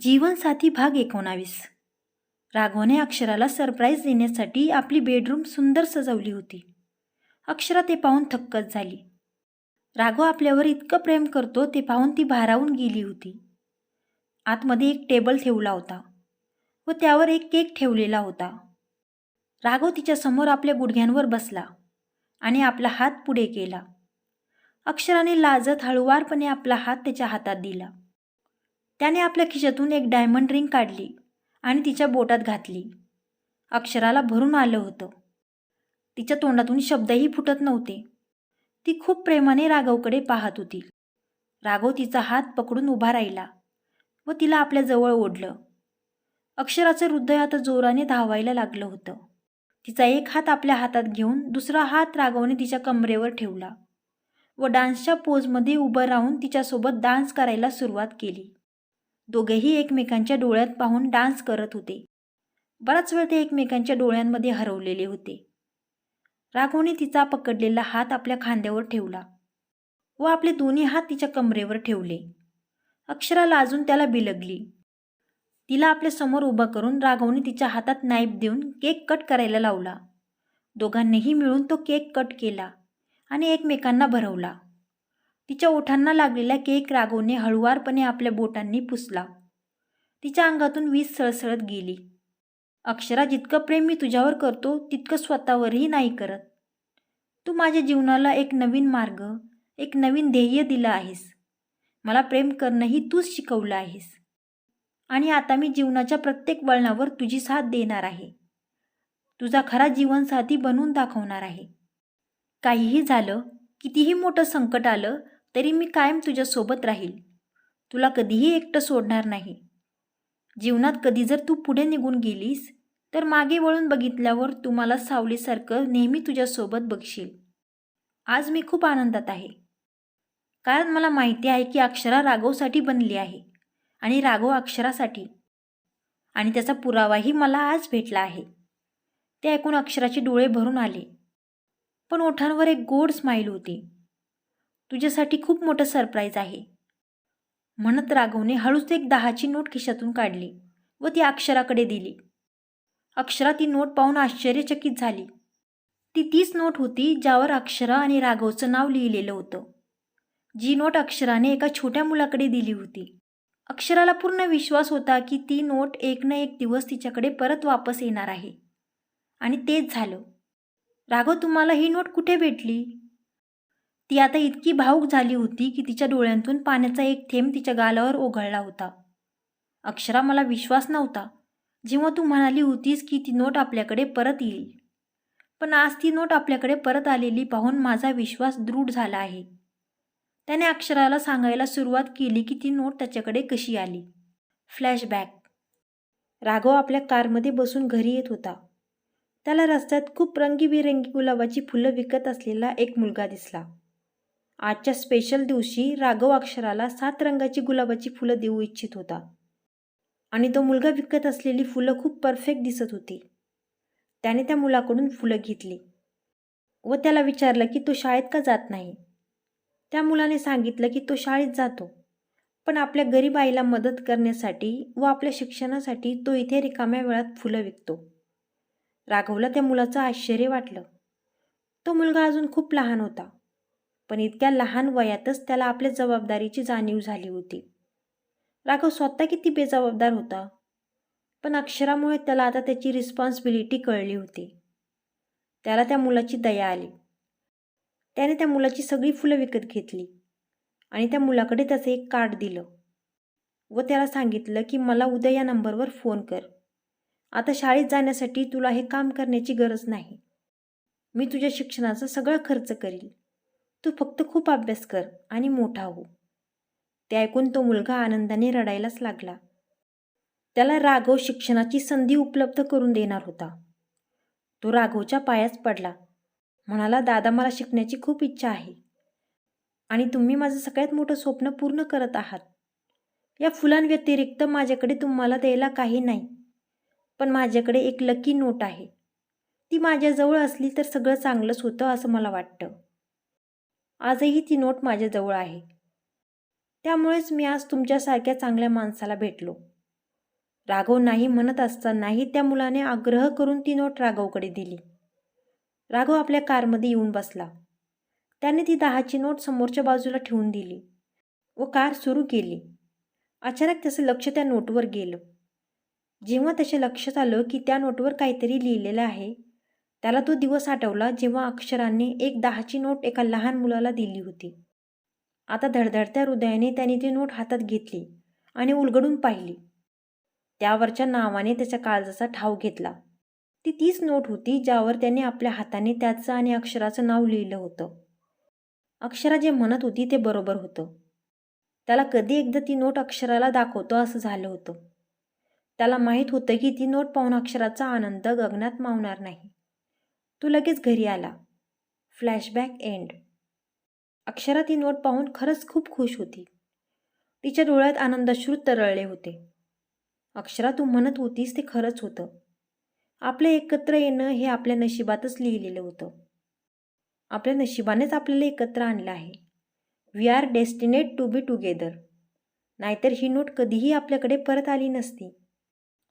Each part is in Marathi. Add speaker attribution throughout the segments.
Speaker 1: जीवनसाथी भाग एकोणावीस. राघवने अक्षराला सरप्राईज देण्यासाठी आपली बेडरूम सुंदर सजवली होती. अक्षरा ते पाहून थक्कच झाली. राघव आपल्यावर इतकं प्रेम करतो ते पाहून ती भारावून गेली होती. आतमध्ये एक टेबल ठेवला होता व त्यावर एक केक ठेवलेला होता. राघव तिच्यासमोर आपल्या गुडघ्यांवर बसला आणि आपला हात पुढे केला. अक्षराने लाजत हळुवारपणे आपला हात त्याच्या हातात दिला. त्याने आपल्या खिशातून एक डायमंड रिंग काढली आणि तिच्या बोटात घातली. अक्षराला भरून आलं होतं. तिच्या तोंडातून शब्दही फुटत नव्हते. ती खूप प्रेमाने राघवकडे पाहत होती. राघव तिचा हात पकडून उभा राहिला व तिला आपल्या जवळ ओढलं. अक्षराचं हृदय आता जोराने धावायला लागलं होतं. तिचा एक हात आपल्या हातात घेऊन दुसरा हात राघवने तिच्या कमरेवर ठेवला व डान्सच्या पोजमध्ये उभं राहून तिच्यासोबत डान्स करायला सुरुवात केली. दोघेही एकमेकांच्या डोळ्यात पाहून डान्स करत होते. बराच वेळ ते एकमेकांच्या डोळ्यांमध्ये हरवलेले होते. राघवने तिचा पकडलेला हात आपल्या खांद्यावर ठेवला व आपले दोन्ही हात तिच्या कमरेवर ठेवले. अक्षरा लाजून त्याला बिलगली. तिला आपल्यासमोर उभं करून राघवने तिच्या हातात नाईफ देऊन केक कट करायला लावला. दोघांनीही मिळून तो केक कट केला आणि एकमेकांना भरवला. तिच्या ओठांना लागलेला केक राघवने हळुवारपणे आपल्या बोटांनी पुसला. तिच्या अंगातून वीज सळसळत गेली. अक्षरा जितकं प्रेम मी तुझ्यावर करतो तितकं स्वतःवरही नाही करत. तू माझ्या जीवनाला एक नवीन मार्ग एक नवीन ध्येय दिलं आहेस. मला प्रेम करणंही तूच शिकवलं आहेस. आणि आता मी जीवनाच्या प्रत्येक वळणावर तुझी साथ देणार आहे. तुझा खरा जीवनसाथी बनवून दाखवणार आहे. काहीही झालं कितीही मोठं संकट आलं तरी मी कायम तुझ्यासोबत राहील. तुला कधीही एकटं सोडणार नाही. जीवनात कधी जर तू पुढे निघून गेलीस तर मागे वळून बघितल्यावर तू मला सावलीसारखं नेहमी तुझ्यासोबत बघशील. आज मी खूप आनंदात आहे. कारण मला माहिती आहे की अक्षरा राघवसाठी बनली आहे आणि राघव अक्षरासाठी. आणि त्याचा पुरावाही मला आज भेटला आहे. ते ऐकून अक्षराचे डोळे भरून आले. पण ओठांवर एक गोड स्माईल होती. तुझ्यासाठी खूप मोठं सरप्राईज आहे. म्हणत राघवने हळूच एक दहाची नोट खिशातून काढली व ती अक्षराकडे दिली. अक्षरा ती नोट पाहून आश्चर्यचकित झाली. ती तीच नोट होती ज्यावर अक्षरा आणि राघवचं नाव लिहिलेलं होतं. जी नोट अक्षराने एका छोट्या मुलाकडे दिली होती. अक्षराला पूर्ण विश्वास होता की ती नोट एक ना एक दिवस तिच्याकडे परत वापस येणार आहे. आणि तेच झालं. राघव तुम्हाला ही नोट कुठे भेटली? ती आता इतकी भावूक झाली होती की तिच्या डोळ्यांतून पाण्याचा एक थेंब तिच्या गालावर ओघळला होता. अक्षरा मला विश्वास नव्हता. जेव्हा तू म्हणाली होतीस की ती नोट आपल्याकडे परत येईल. पण आज ती नोट आपल्याकडे परत आलेली पाहून माझा विश्वास दृढ झाला आहे. त्याने अक्षराला सांगायला सुरुवात केली की ती नोट त्याच्याकडे कशी आली. फ्लॅशबॅक. राघव आपल्या कारमध्ये बसून घरी येत होता. त्याला रस्त्यात खूप रंगीबेरंगी गुलाबाची फुलं विकत असलेला एक मुलगा दिसला. आजच्या स्पेशल दिवशी राघव अक्षराला सात रंगाची गुलाबाची फुलं देऊ इच्छित होता. आणि तो मुलगा विकत असलेली फुलं खूप परफेक्ट दिसत होती. त्याने त्या मुलाकडून फुलं घेतली व त्याला विचारलं की तो शाळेत का जात नाही? त्या मुलाने सांगितलं की तो शाळेत जातो पण आपल्या गरीब आईला मदत करण्यासाठी व आपल्या शिक्षणासाठी तो इथे रिकाम्या वेळात फुलं विकतो. राघवला त्या मुलाचं आश्चर्य वाटलं. तो मुलगा अजून खूप लहान होता. पण इतक्या लहान वयातच त्याला आपल्या जबाबदारीची जाणीव झाली होती. राघव स्वतः किती बेजबाबदार होता. पण अक्षरामुळे त्याला आता त्याची रिस्पॉन्सिबिलिटी कळली होती. त्याला त्या मुलाची दया आली. त्याने त्या मुलाची सगळी फुलं विकत घेतली आणि त्या मुलाकडे त्याचं एक कार्ड दिलं व त्याला सांगितलं की मला उद्या या नंबरवर फोन कर. आता शाळेत जाण्यासाठी तुला हे काम करण्याची गरज नाही. मी तुझ्या शिक्षणाचा सगळा खर्च करील तू फक्त खूप अभ्यास कर आणि मोठा हो. ते ऐकून तो मुलगा आनंदाने रडायलाच लागला. त्याला राघव शिक्षणाची संधी उपलब्ध करून देणार होता. तो राघवच्या पायाच पडला. म्हणाला दादा मला शिकण्याची खूप इच्छा आहे. आणि तुम्ही माझं सगळ्यात मोठं स्वप्न पूर्ण करत आहात. या फुलांव्यतिरिक्त माझ्याकडे तुम्हाला द्यायला काही नाही. पण माझ्याकडे एक लकी नोट आहे. ती माझ्याजवळ असली तर सगळं चांगलंच होतं असं मला वाटतं. आजही ती नोट माझ्याजवळ आहे. त्यामुळेच मी आज तुमच्यासारख्या चांगल्या माणसाला भेटलो. राघव नाही म्हणत असतानाही त्या मुलाने आग्रह करून ती नोट राघवकडे दिली. राघव आपल्या कारमध्ये येऊन बसला. त्याने ती दहाची नोट समोरच्या बाजूला ठेवून दिली व कार सुरू केली. अचानक त्याचं लक्ष त्या नोटवर गेलं. जेव्हा त्याच्या लक्षात आलं की त्या नोटवर काहीतरी लिहिलेलं आहे त्याला तो दिवस आठवला जेव्हा अक्षराने एक दहाची नोट एका लहान मुलाला दिली होती. आता धडधडत्या हृदयाने त्याने ती नोट हातात घेतली आणि उलगडून पाहिली. त्यावरच्या नावाने त्याच्या काळजाचा ठाव घेतला. ती तीच नोट होती ज्यावर त्याने आपल्या हाताने त्याचं आणि अक्षराचं नाव लिहिलं होतं. अक्षरा जे म्हणत होती ते बरोबर होतं. त्याला कधी एकदा ती नोट अक्षराला दाखवतो असं झालं होतं. त्याला माहीत होतं की ती नोट पाहून अक्षराचा आनंद गगनात मावणार नाही. तो लगेच घरी आला. फ्लॅशबॅक एंड अक्षरा ती नोट पाहून खरंच खूप खुश होती. तिच्या डोळ्यात आनंदाश्रू तरळले होते. अक्षरा तू म्हणत होतीस ते खरंच होतं. आपलं एकत्र येणं हे आपल्या नशिबातच लिहिलेलं होतं. आपल्या नशिबानेच आपल्याला एकत्र आणलं आहे. We are destined to be together नाहीतर ही नोट कधीही आपल्याकडे परत आली नसती.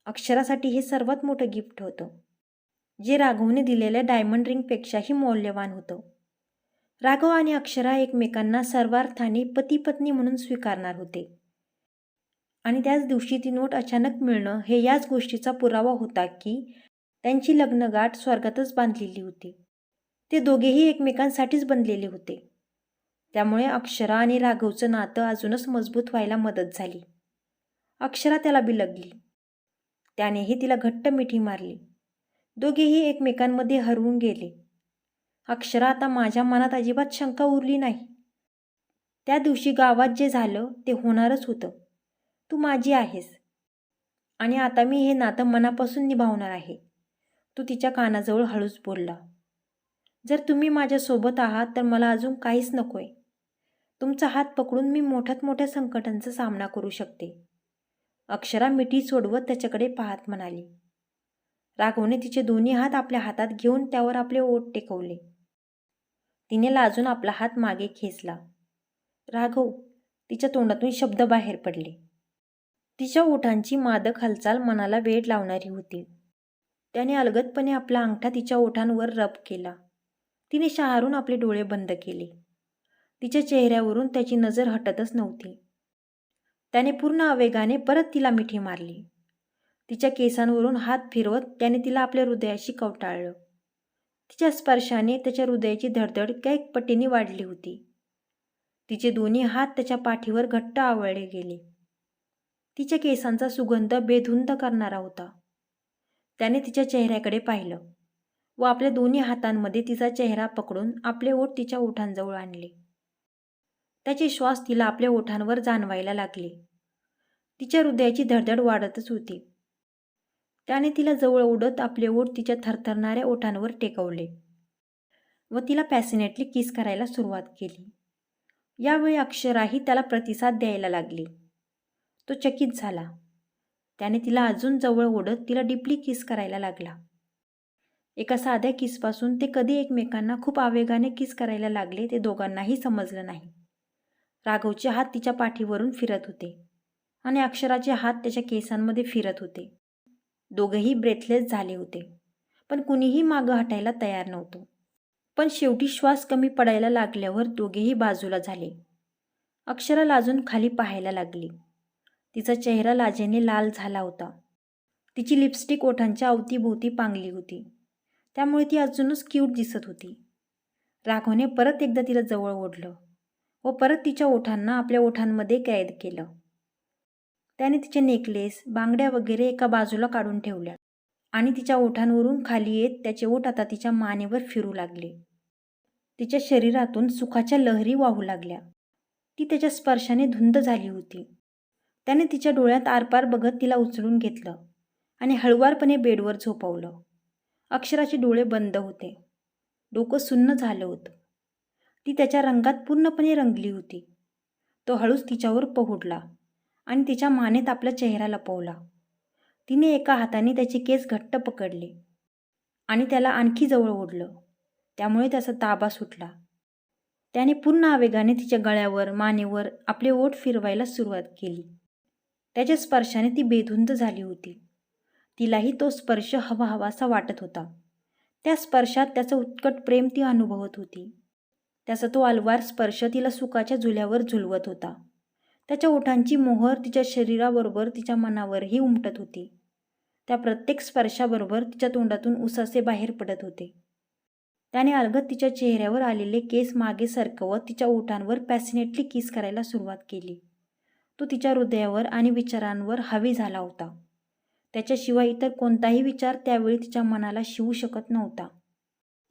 Speaker 1: अक्षरासाठी हे सर्वात मोठं गिफ्ट होतं. जे राघवने दिलेल्या डायमंड रिंगपेक्षाही मौल्यवान होतं. राघव आणि अक्षरा एकमेकांना सर्वार्थाने पतीपत्नी म्हणून स्वीकारणार होते. आणि त्याच दिवशी ती नोट अचानक मिळणं हे याच गोष्टीचा पुरावा होता की त्यांची लग्नगाठ स्वर्गातच बांधलेली होती. ते दोघेही एकमेकांसाठीच बनलेले होते. त्यामुळे अक्षरा आणि राघवचं नातं अजूनच मजबूत व्हायला मदत झाली. अक्षरा त्याला बिलगली. त्यानेही तिला घट्ट मिठी मारली. दोघेही एकमेकांमध्ये हरवून गेले. अक्षरा आता माझ्या मनात अजिबात शंका उरली नाही. त्या दिवशी गावात जे झालं ते होणारच होतं. तू माझी आहेस. आणि आता मी हे नातं मनापासून निभावणार आहे. तू तिच्या कानाजवळ हळूच बोलला. जर तुम्ही माझ्यासोबत आहात तर मला अजून काहीच नको आहे तुमचा हात पकडून मी मोठ्यात मोठ्या संकटांचा सामना करू शकते. अक्षरा मिठी सोडवत त्याच्याकडे पाहत म्हणाली. राघवने तिचे दोन्ही हात आपल्या हातात घेऊन त्यावर आपले ओठ टेकवले. तिने लाजून आपला हात मागे खेचला. राघव तिच्या तोंडातून शब्द बाहेर पडले. तिच्या ओठांची मादक हालचाल मनाला वेळ लावणारी होती. त्याने अलगदपणे आपला अंगठा तिच्या ओठांवर रब केला. तिने शहारून आपले डोळे बंद केले. तिच्या चेहऱ्यावरून त्याची नजर हटतच नव्हती. त्याने पूर्ण आवेगाने परत तिला मिठी मारली. तिच्या केसांवरून हात फिरवत त्याने तिला आपल्या हृदयाशी कवटाळलं. तिच्या स्पर्शाने त्याच्या हृदयाची धडधड कैक पटीने वाढली होती. तिचे दोन्ही हात त्याच्या पाठीवर घट्ट आवळले गेले. तिच्या केसांचा सुगंध बेधुंद करणारा होता. त्याने तिच्या चेहऱ्याकडे पाहिलं व आपल्या दोन्ही हातांमध्ये तिचा चेहरा पकडून आपले ओठ तिच्या ओठांजवळ आणले. त्याचे श्वास तिला आपल्या ओठांवर जाणवायला लागले. तिच्या हृदयाची धडधड वाढतच होती. त्याने तिला जवळ ओढत आपले ओठ तिच्या थरथरणाऱ्या ओठांवर टेकवले व तिला पॅसिनेटली किस करायला सुरुवात केली. यावेळी अक्षराही त्याला प्रतिसाद द्यायला लागली. तो चकित झाला. त्याने तिला अजून जवळ ओढत तिला डिपली किस करायला लागला. एका साध्या किसपासून ते कधी एकमेकांना खूप आवेगाने किस करायला लागले ते दोघांनाही समजलं नाही. राघवचे हात तिच्या पाठीवरून फिरत होते आणि अक्षराचे हात त्याच्या केसांमध्ये फिरत होते. दोघेही ब्रेथलेस झाले होते. पण कुणीही मागं हटायला तयार नव्हतं. पण शेवटी श्वास कमी पडायला लागल्यावर दोघेही बाजूला झाले. अक्षरा लाजून खाली पाहायला लागली. तिचा चेहरा लाजेने लाल झाला होता. तिची लिपस्टिक ओठांच्या अवतीभोवती पांगली होती. त्यामुळे ती अजूनच क्यूट दिसत होती. राघवने परत एकदा तिला जवळ ओढलं व परत तिच्या ओठांना आपल्या ओठांमध्ये कैद केलं. त्याने तिचे नेकलेस बांगड्या वगैरे एका बाजूला काढून ठेवल्या आणि तिच्या ओठांवरून खाली येत त्याचे ओठ आता तिच्या मानेवर फिरू लागले. तिच्या शरीरातून सुखाच्या लहरी वाहू लागल्या. ती त्याच्या स्पर्शाने धुंद झाली होती. त्याने तिच्या डोळ्यात आरपार बघत तिला उचलून घेतलं आणि हळुवारपणे बेडवर झोपवलं. अक्षराचे डोळे बंद होते. डोकं सुन्न झालं होतं. ती त्याच्या रंगात पूर्णपणे रंगली होती. तो हळूच तिच्यावर पहुडला. आणि तिच्या मानेत आपला चेहरा लपवला. तिने एका हाताने त्याचे केस घट्ट पकडले आणि त्याला आणखी जवळ ओढलं. त्यामुळे त्याचा ताबा सुटला. त्याने पूर्ण आवेगाने तिच्या गळ्यावर मानेवर आपले ओठ फिरवायला सुरुवात केली. त्याच्या स्पर्शाने ती बेधुंद झाली होती. तिलाही तो स्पर्श हवा हवासा वाटत होता. त्या स्पर्शात त्याचं उत्कट प्रेम ती अनुभवत होती. त्याचा तो अलवार स्पर्श तिला सुखाच्या झुल्यावर झुलवत होता. त्याच्या ओठांची मोहर तिच्या शरीराबरोबर तिच्या मनावरही उमटत होती. त्या प्रत्येक स्पर्शाबरोबर तिच्या तोंडातून उसासे बाहेर पडत होते. त्याने अलगद तिच्या चेहऱ्यावर आलेले केस मागे सरकवत तिच्या ओठांवर पॅसिनेटली किस करायला सुरुवात केली. तो तिच्या हृदयावर आणि विचारांवर हवी झाला होता. त्याच्याशिवाय इतर कोणताही विचार त्यावेळी तिच्या मनाला शिवू शकत नव्हता.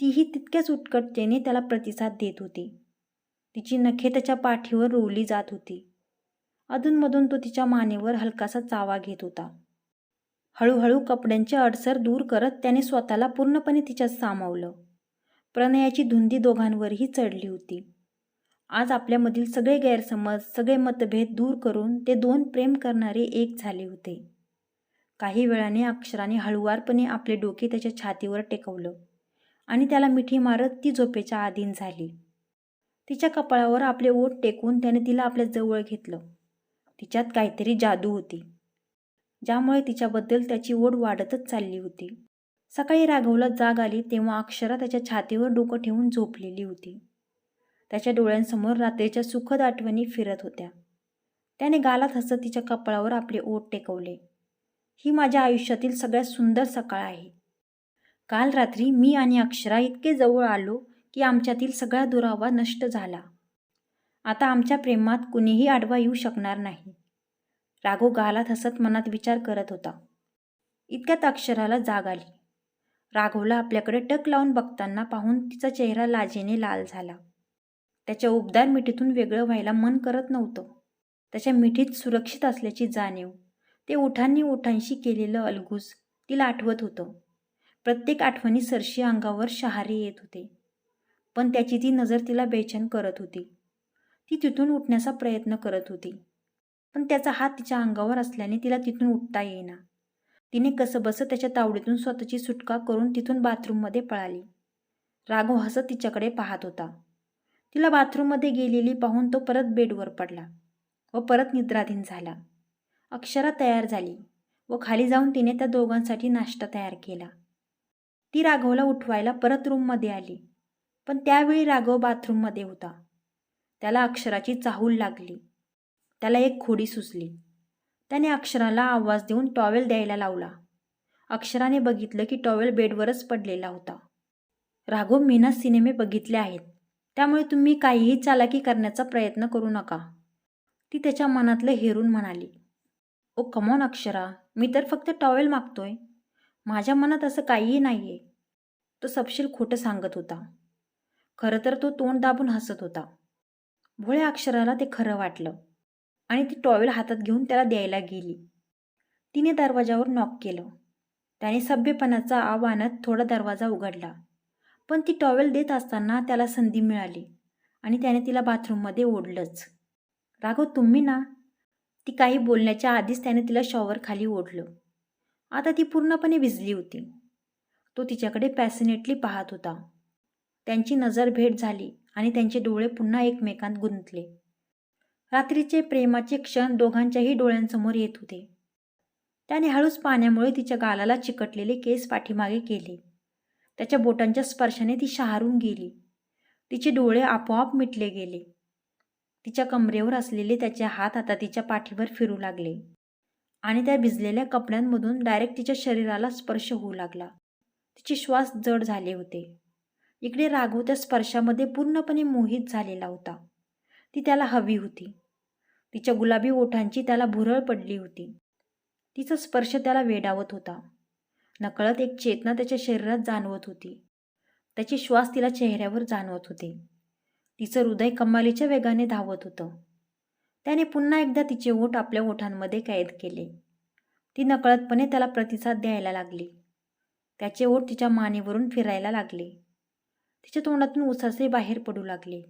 Speaker 1: तीही तितक्याच उत्कटतेने त्याला प्रतिसाद देत होती. तिची नखे त्याच्या पाठीवर रोवली जात होती. अधूनमधून तो तिच्या मानेवर हलकासा चावा घेत होता. हळूहळू कपड्यांचे अडसर दूर करत त्याने स्वतःला पूर्णपणे तिच्यात सामावलं. प्रणयाची धुंदी दोघांवरही चढली होती. आज आपल्यामधील सगळे गैरसमज सगळे मतभेद दूर करून ते दोन प्रेम करणारे एक झाले होते. काही वेळाने अक्षराने हळुवारपणे आपले डोके त्याच्या छातीवर टेकवलं आणि त्याला मिठी मारत ती झोपेच्या आधीन झाली. तिच्या कपाळावर आपले ओठ टेकून त्याने तिला आपल्या जवळ घेतलं. तिच्यात काहीतरी जादू होती ज्यामुळे तिच्याबद्दल त्याची ओढ वाढतच चालली होती. सकाळी राघवला जाग आली तेव्हा अक्षरा त्याच्या छातीवर डोकं ठेवून झोपलेली होती. त्याच्या डोळ्यांसमोर रात्रीच्या सुखद आठवणी फिरत होत्या. त्याने गालात हसत तिच्या कपाळावर आपले ओठ टेकवले. ही माझ्या आयुष्यातील सगळ्यात सुंदर सकाळ आहे. काल रात्री मी आणि अक्षरा इतके जवळ आलो की आमच्यातील सगळा दुरावा नष्ट झाला. आता आमच्या प्रेमात कुणीही आडवा येऊ शकणार नाही. राघव गालात हसत मनात विचार करत होता. इतक्यात अक्षराला जाग आली. राघवला आपल्याकडे टक लावून बघताना पाहून तिचा चेहरा लाजेने लाल झाला. त्याच्या उबदार मिठीतून वेगळं व्हायला मन करत नव्हतं. त्याच्या मिठीत सुरक्षित असल्याची जाणीव ते ओठांनी ओठांशी केलेलं अलगूज तिला आठवत होतं. प्रत्येक आठवणी सरशी अंगावर शहारे येत होते. पण त्याची ती नजर तिला बेचैन करत होती. ती तिथून उठण्याचा प्रयत्न करत होती. पण त्याचा हात तिच्या अंगावर असल्याने तिला तिथून उठता येईना. तिने कसंबसं त्याच्या तावडीतून स्वतःची सुटका करून तिथून बाथरूममध्ये पळाली. राघव हसत तिच्याकडे पाहत होता. तिला बाथरूममध्ये गेलेली पाहून तो परत बेडवर पडला व परत निद्राधीन झाला. अक्षरा तयार झाली व खाली जाऊन तिने त्या दोघांसाठी नाश्ता तयार केला. ती राघवला उठवायला परत रूममध्ये आली. पण त्यावेळी राघव बाथरूममध्ये होता. त्याला अक्षराची चाहूल लागली. त्याला एक खोडी सुचली. त्याने अक्षराला आवाज देऊन टॉवेल द्यायला लावला. अक्षराने बघितलं की टॉवेल बेडवरच पडलेला होता. राघव मीना सिनेमे बघितले आहेत. त्यामुळे तुम्ही काहीही चालाकी करण्याचा प्रयत्न करू नका. ती त्याच्या मनातलं हेरून म्हणाली. ओ कमॉन अक्षरा. मी तर फक्त टॉवेल मागतोय. माझ्या मनात असं काहीही नाही आहे तो सपशील खोटं सांगत होता. खरं तर तो तोंड दाबून हसत होता. भोळ्या अक्षराला ते खरं वाटलं आणि ती टॉवेल हातात घेऊन त्याला द्यायला गेली. तिने दरवाजावर नॉक केलं. त्याने सभ्यपणाचा आव्हानात थोडा दरवाजा उघडला. पण ती टॉवेल देत असताना त्याला संधी मिळाली आणि त्याने तिला बाथरूममध्ये ओढलंच. राघव तुम्ही ना? ती काही बोलण्याच्या आधीच त्याने तिला शॉवर खाली ओढलं. आता ती पूर्णपणे भिजली होती. तो तिच्याकडे पॅसिनेटली पाहत होता. त्यांची नजर भेट झाली. आणि त्यांचे डोळे पुन्हा एकमेकांत गुंतले. रात्रीचे प्रेमाचे क्षण दोघांच्याही डोळ्यांसमोर येत होते. त्याने हळूच पाण्यामुळे तिच्या गालाला चिकटलेले केस पाठीमागे केले. त्याच्या बोटांच्या स्पर्शाने ती शहारून गेली. तिचे डोळे आपोआप मिटले गेले. तिच्या कमरेवर असलेले त्याचे हात आता तिच्या पाठीवर फिरू लागले. आणि त्या भिजलेल्या कपड्यांमधून डायरेक्ट तिच्या शरीराला स्पर्श होऊ लागला. तिचे श्वास जड झाले होते. इकडे राघव त्या स्पर्शामध्ये पूर्णपणे मोहित झालेला होता. ती त्याला हवी होती. तिच्या गुलाबी ओठांची त्याला भुरळ पडली होती. तिचा स्पर्श त्याला वेडावत होता. नकळत एक चेतना त्याच्या शरीरात जाणवत होती. त्याचे श्वास तिला चेहऱ्यावर जाणवत होते. तिचं हृदय कमालीच्या वेगाने धावत होतं. त्याने पुन्हा एकदा तिचे ओठ आपल्या ओठांमध्ये कैद केले. ती नकळतपणे त्याला प्रतिसाद द्यायला लागली. त्याचे ओठ तिच्या मानेवरून फिरायला लागले. तिच्या तोंडातून उसासे बाहेर पडू लागले.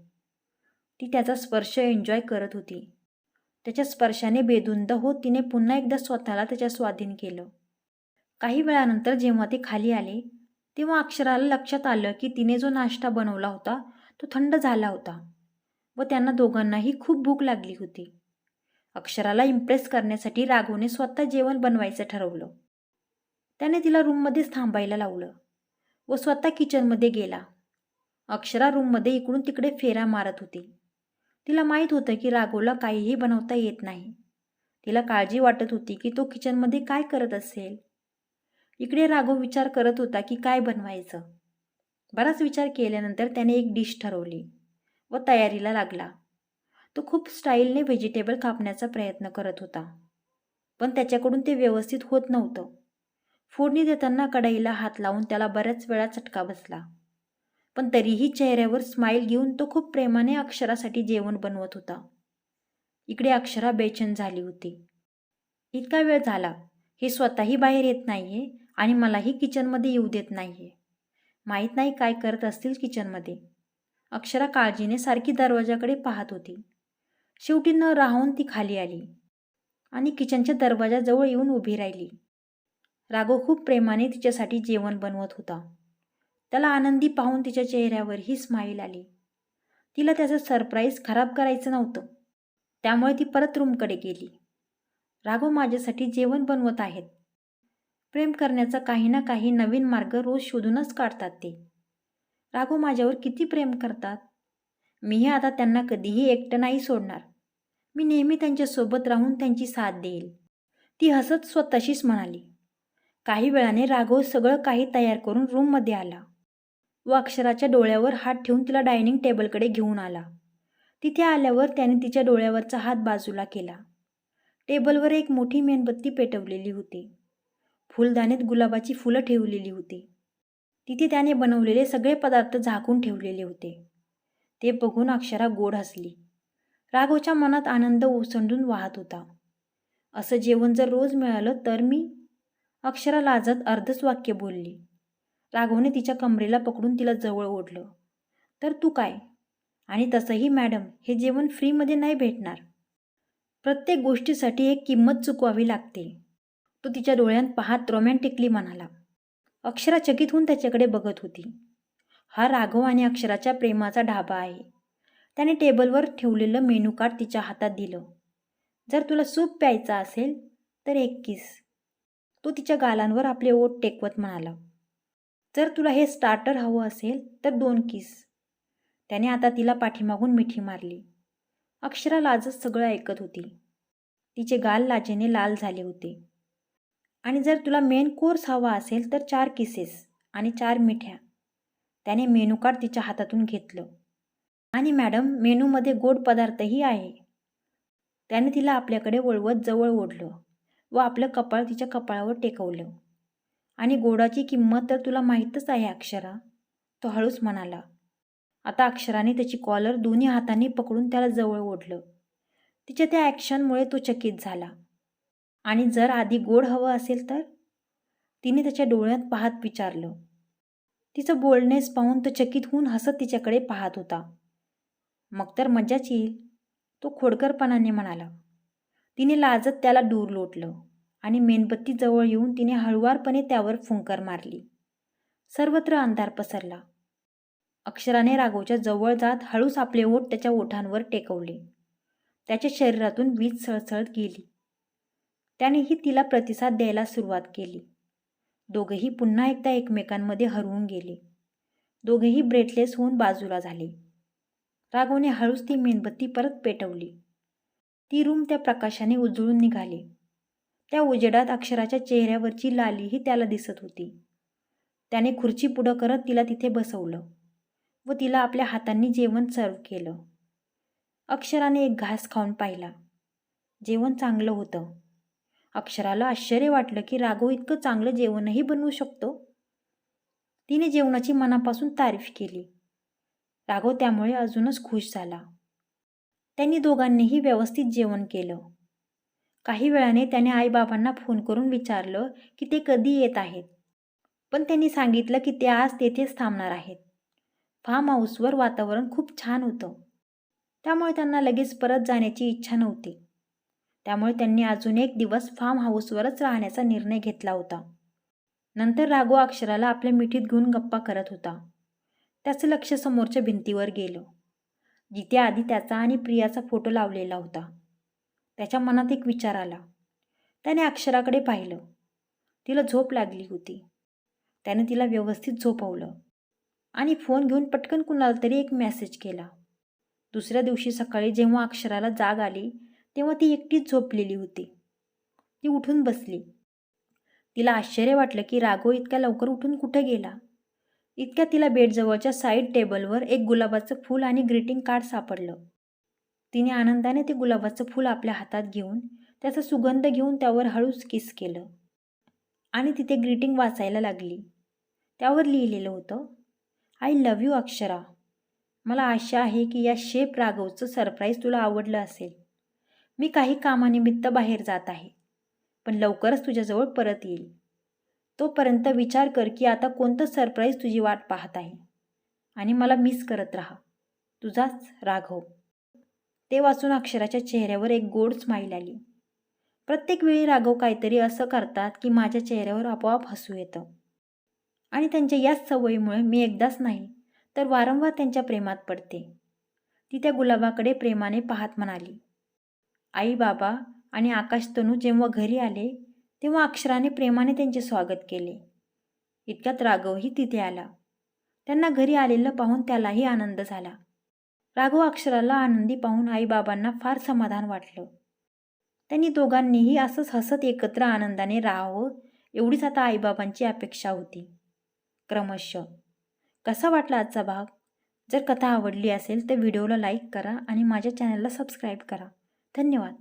Speaker 1: ती त्याचा स्पर्श एन्जॉय करत होती. त्याच्या स्पर्शाने बेदुंद होत तिने पुन्हा एकदा स्वतःला त्याच्या स्वाधीन केलं. काही वेळानंतर जेव्हा ते खाली आले तेव्हा अक्षराला लक्षात आलं की तिने जो नाश्ता बनवला होता तो थंड झाला होता व त्यांना दोघांनाही खूप भूक लागली होती. अक्षराला इम्प्रेस करण्यासाठी राघवने स्वतः जेवण बनवायचं ठरवलं. त्याने तिला रूममध्येच थांबायला लावलं व स्वतः किचनमध्ये गेला. अक्षरा रूममध्ये इकडून तिकडे फेऱ्या मारत होती. तिला माहीत होतं की राघोला काहीही बनवता येत नाही. तिला काळजी वाटत होती की तो किचनमध्ये काय करत असेल. इकडे राघव विचार करत होता की काय बनवायचं. बराच विचार केल्यानंतर त्याने एक डिश ठरवली व तयारीला लागला. तो खूप स्टाईलने व्हेजिटेबल कापण्याचा प्रयत्न करत होता. पण त्याच्याकडून ते व्यवस्थित होत नव्हतं. फोडणी देताना कढईला हात लावून त्याला बऱ्याच वेळा चटका बसला. पण तरीही चेहऱ्यावर स्माईल घेऊन तो खूप प्रेमाने अक्षरासाठी जेवण बनवत होता. इकडे अक्षरा बेचैन झाली होती. इतका वेळ झाला. हे स्वतःही बाहेर येत नाहीये आणि मलाही किचनमध्ये येऊ देत नाहीये. माहीत नाही काय करत असतील किचनमध्ये. अक्षरा काळजीने सारखी दरवाजाकडे पाहत होती. शेवटी न राहून ती खाली आली आणि किचनच्या दरवाजाजवळ येऊन उभी राहिली. राघव खूप प्रेमाने तिच्यासाठी जेवण बनवत होता. त्याला आनंदी पाहून तिच्या चेहऱ्यावरही स्माईल आली. तिला त्याचं सरप्राईज खराब करायचं नव्हतं. त्यामुळे ती परत रूमकडे गेली. राघव माझ्यासाठी जेवण बनवत आहेत. प्रेम करण्याचा काही ना काही नवीन मार्ग रोज शोधूनच काढतात ते. राघव माझ्यावर किती प्रेम करतात? मीही आता त्यांना कधीही एकटं नाही सोडणार. मी नेहमी त्यांच्यासोबत राहून त्यांची साथ देईल. ती हसत स्वतःशीच म्हणाली. काही वेळाने राघव सगळं काही तयार करून रूममध्ये आला. व अक्षराच्या डोळ्यावर हात ठेवून तिला डायनिंग टेबलकडे घेऊन आला. तिथे आल्यावर त्याने तिच्या डोळ्यावरचा हात बाजूला केला. टेबलवर एक मोठी मेणबत्ती पेटवलेली होती. फुलदाणीत गुलाबाची फुलं ठेवलेली होती. तिथे त्याने बनवलेले सगळे पदार्थ झाकून ठेवलेले होते. ते बघून अक्षरा गोड हसली. राघवच्या मनात आनंद ओसंडून वाहत होता. असं जेवण जर रोज मिळालं तर मी? अक्षरा लाजत अर्धच वाक्य बोलली. राघवने तिच्या कमरेला पकडून तिला जवळ ओढलं. तर तू काय? आणि तसंही मॅडम हे जेवण फ्रीमध्ये नाही भेटणार. प्रत्येक गोष्टीसाठी एक किंमत चुकवावी लागते. तो तिच्या डोळ्यात पाहत रोमॅन्टिकली म्हणाला. अक्षरा चकित होऊन त्याच्याकडे बघत होती. हा राघव आणि अक्षराच्या प्रेमाचा ढाबा आहे. त्याने टेबलवर ठेवलेलं मेनू कार्ड तिच्या हातात दिलं. जर तुला सूप प्यायचा असेल तर एक किस. तो तिच्या गालांवर आपले ओट टेकवत म्हणाला. जर तुला हे स्टार्टर हवं असेल तर दोन किस त्याने आता तिला पाठीमागून मिठी मारली. अक्षरा लाजच सगळं ऐकत होती. तिचे गाल लाजेने लाल झाले होते. आणि जर तुला मेन कोर्स हवा असेल तर चार किसेस आणि चार मिठ्या. त्याने मेनू कार्ड तिच्या हातातून घेतलं. आणि मॅडम मेनूमध्ये गोड पदार्थही आहे. त्याने तिला आपल्याकडे वळवत जवळ ओढलं व आपलं कपाळ तिच्या कपाळावर टेकवलं. आणि गोडाची किंमत तर तुला माहीतच आहे अक्षरा. तो हळूच म्हणाला. आता अक्षराने त्याची कॉलर दोन्ही हातांनी पकडून त्याला जवळ ओढलं. तिच्या त्या ॲक्शनमुळे तो चकित झाला. आणि जर आधी गोड हवं असेल तर? तिने त्याच्या डोळ्यात पाहत विचारलं. तिचं बोलणेस पाहून तो चकित होऊन हसत तिच्याकडे पाहत होता. मग तर मज्जाच येईल तो खोडकरपणाने म्हणाला. तिने लाजत त्याला दूर लोटलं. आणि मेणबत्ती जवळ येऊन तिने हळुवारपणे त्यावर फुंकर मारली. सर्वत्र अंधार पसरला. अक्षराने राघवच्या जवळ जात हळूच आपले ओठ त्याच्या ओठांवर टेकवले. त्याच्या शरीरातून वीज सळसळत गेली. त्यानेही तिला प्रतिसाद द्यायला सुरुवात केली. दोघेही पुन्हा एकदा एकमेकांमध्ये हरवून गेले. दोघेही ब्रेटलेस होऊन बाजूला झाले. राघवने हळूच ती मेणबत्ती परत पेटवली. ती रूम त्या प्रकाशाने उजळून निघाली. त्या उजेडात अक्षराच्या चेहऱ्यावरची लालीही त्याला दिसत होती. त्याने खुर्ची पुढं करत तिला तिथे बसवलं व तिला आपल्या हातांनी जेवण सर्व केलं. अक्षराने एक घास खाऊन पाहिला. जेवण चांगलं होतं. अक्षराला आश्चर्य वाटलं की राघव इतकं चांगलं जेवणही बनवू शकतो. तिने जेवणाची मनापासून तारीफ केली. राघव त्यामुळे अजूनच खुश झाला. त्यांनी दोघांनीही व्यवस्थित जेवण केलं. काही वेळाने त्याने आईबाबांना फोन करून विचारलं की ते कधी येत आहेत. पण त्यांनी सांगितलं की ते आज तेथेच थांबणार आहेत. फार्म हाऊसवर वातावरण खूप छान होतं. त्यामुळे त्यांना लगेच परत जाण्याची इच्छा नव्हती. त्यामुळे त्यांनी अजून एक दिवस फार्म हाऊसवरच राहण्याचा निर्णय घेतला होता. नंतर राघव अक्षराला आपल्या मिठीत घेऊन गप्पा करत होता. त्याचं लक्ष समोरच्या भिंतीवर गेलं. जिथे आधी त्याचा आणि प्रियाचा फोटो लावलेला होता. त्याच्या मनात एक विचार आला. त्याने अक्षराकडे पाहिलं. तिला झोप लागली होती. त्याने तिला व्यवस्थित झोपवलं. आणि फोन घेऊन पटकन कुणाला तरी एक मेसेज केला. दुसऱ्या दिवशी सकाळी जेव्हा अक्षराला जाग आली तेव्हा ती एकटीच झोपलेली होती. ती उठून बसली. तिला आश्चर्य वाटलं की राघव इतक्या लवकर उठून कुठे गेला? इतक्या तिला बेडजवळच्या साईड टेबलवर एक गुलाबाचं फूल आणि ग्रीटिंग कार्ड सापडलं. तिने आनंदाने ते गुलाबाचं फूल आपल्या हातात घेऊन त्याचा सुगंध घेऊन त्यावर हळूच किस केलं. आणि तिथे ग्रीटिंग वाचायला लागली. त्यावर लिहिलेलं होतं आय लव्ह यू अक्षरा. मला आशा आहे की या शेप राघवचं सरप्राईज तुला आवडलं असेल. मी काही कामानिमित्त बाहेर जात आहे पण लवकरच तुझ्याजवळ परत येईल. तोपर्यंत विचार कर की आता कोणतं सरप्राईज तुझी वाट पाहत आहे. आणि मला मिस करत राहा. तुझाच राघव. ते वाचून अक्षराच्या चेहऱ्यावर एक गोड स्माईल आली. प्रत्येक वेळी राघव काहीतरी असं करतात की माझ्या चेहऱ्यावर आपोआप हसू येतं. आणि त्यांच्या याच सवयीमुळे मी एकदाच नाही तर वारंवार त्यांच्या प्रेमात पडते. ती त्या गुलाबाकडे प्रेमाने पाहत म्हणाली आई बाबा आणि आकाश तनू जेव्हा घरी आले तेव्हा अक्षराने प्रेमाने त्यांचे स्वागत केले. इतक्यात राघवही तिथे आला. त्यांना घरी आलेलं पाहून त्यालाही आनंद झाला. राघव अक्षराला आनंदी पाहून आईबाबांना फार समाधान वाटलं. त्यांनी दोघांनीही असंच हसत एकत्र आनंदाने राहावं एवढीच आता आईबाबांची अपेक्षा होती. क्रमशः कसा वाटला आजचा भाग? जर कथा आवडली असेल तर व्हिडिओला लाईक करा आणि माझ्या चॅनलला सबस्क्राईब करा. धन्यवाद.